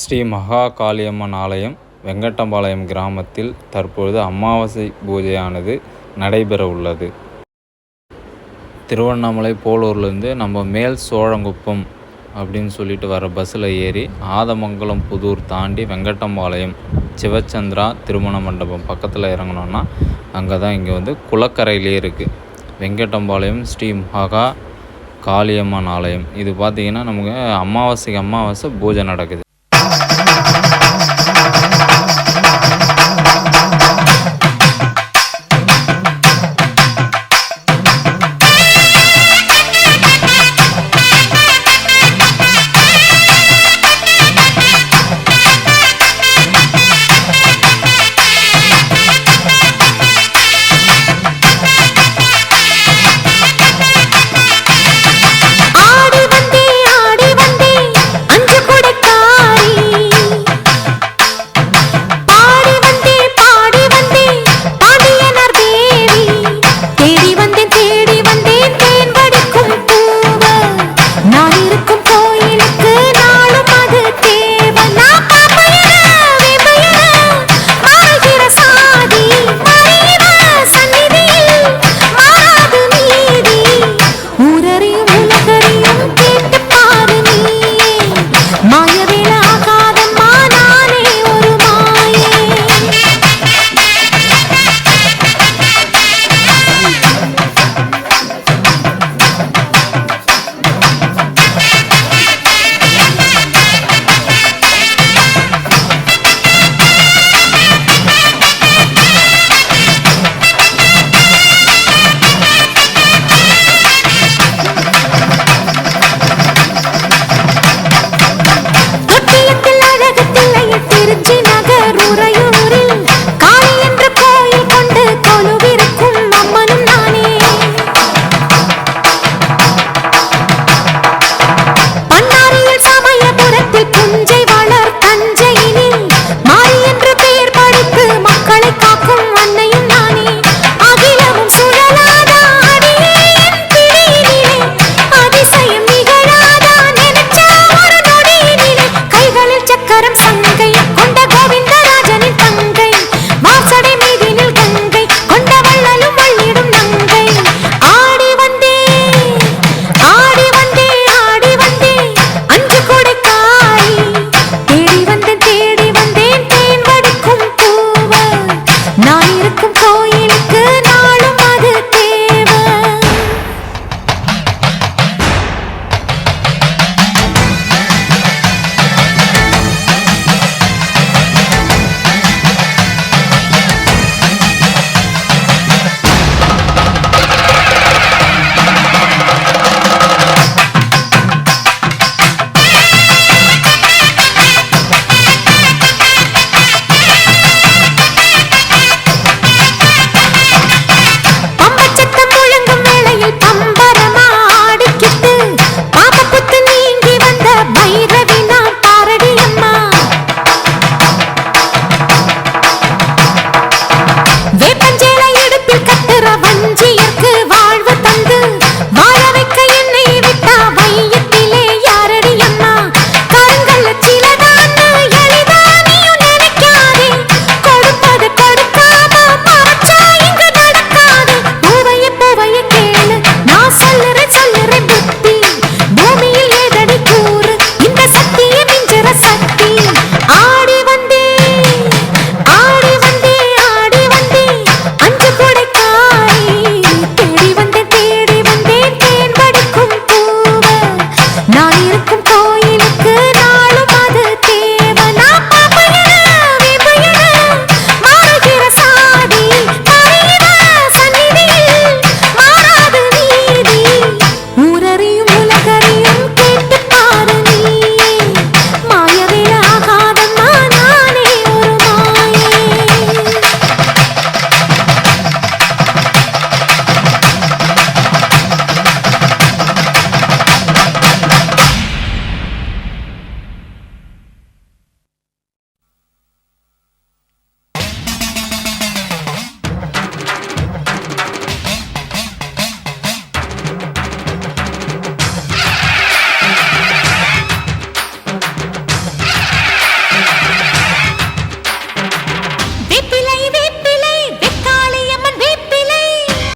ஸ்ரீ மகா காளியம்மன் ஆலயம் வெங்கட்டம்பாளையம் கிராமத்தில் தற்பொழுது அமாவாசை பூஜையானது நடைபெற உள்ளது. திருவண்ணாமலை போலூர்லேருந்து நம்ம மேல் சோழங்குப்பம் அப்படின்னு சொல்லிட்டு வர பஸ்ஸில் ஏறி ஆதமங்கலம் புதூர் தாண்டி வெங்கட்டம்பாளையம் சிவச்சந்திரா திருமண மண்டபம் பக்கத்தில் இறங்கினோன்னா அங்கே தான் இங்கே வந்து குளக்கரையிலே இருக்குது வெங்கட்டம்பாளையம் ஸ்ரீ மகா காளியம்மன் ஆலயம். இது பார்த்திங்கன்னா நமக்கு அமாவாசைக்கு அமாவாசை பூஜை நடக்குது.